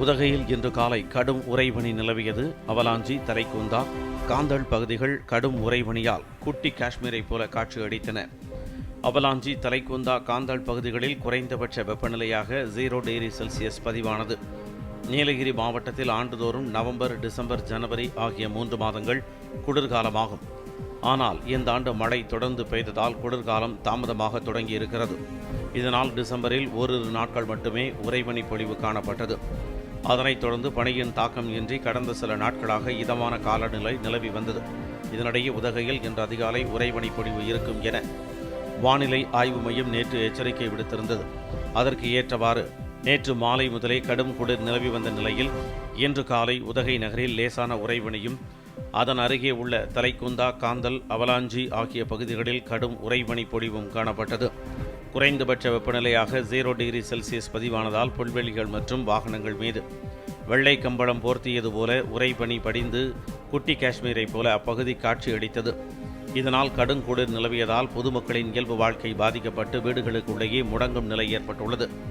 உதகையில் இன்று காலை கடும் உறைபனி நிலவியது. அவலாஞ்சி தலைக்குந்தா காந்தள் பகுதிகள் கடும் உறைபனியால் குட்டி காஷ்மீரைப் போல காட்சியளித்தன அவலாஞ்சி தலைக்குந்தா காந்தள் பகுதிகளில் குறைந்தபட்ச வெப்பநிலையாக ஜீரோ டிகிரி செல்சியஸ் பதிவானது. நீலகிரி மாவட்டத்தில் ஆண்டுதோறும் நவம்பர் டிசம்பர் ஜனவரி ஆகிய மூன்று மாதங்கள் குளிர்காலமாகும். ஆனால் இந்த ஆண்டு மழை தொடர்ந்து பெய்ததால் குளிர்காலம் தாமதமாக தொடங்கியிருக்கிறது. இதனால் டிசம்பரில் ஓரிரு நாட்கள் மட்டுமே உறைபனி பொழிவு காணப்பட்டது. அதனைத் தொடர்ந்து பனியின் தாக்கம் இன்றி கடந்த சில நாட்களாக இதமான காலநிலை நிலவி வந்தது. இதனிடையே உதகையில் இன்று அதிகாலை உறைபனி பொழிவு இருக்கும் என வானிலை ஆய்வு மையம் நேற்று எச்சரிக்கை விடுத்திருந்தது. அதற்கு ஏற்றவாறு நேற்று மாலை முதலே கடும் குளிர் நிலவி வந்த நிலையில் இன்று காலை உதகை நகரில் லேசான உறைபனியும் அதன் அருகே உள்ள தலைக்குந்தா காந்தல் அவலாஞ்சி ஆகிய பகுதிகளில் கடும் உறைபனி பொழிவும் காணப்பட்டது. குறைந்தபட்ச வெப்பநிலையாக ஜீரோ டிகிரி செல்சியஸ் பதிவானதால் புல்வெளிகள் மற்றும் வாகனங்கள் மீது. வெள்ளை கம்பளம் போர்த்தியது போல உறைபனி படிந்து குட்டி காஷ்மீரைப் போல அப்பகுதி காட்சியளித்தது இதனால் கடுங்குளிர் நிலவியதால் பொதுமக்களின் இயல்பு வாழ்க்கை பாதிக்கப்பட்டு வீடுகளுக்குள்ளேயே முடங்கும் நிலை ஏற்பட்டுள்ளது.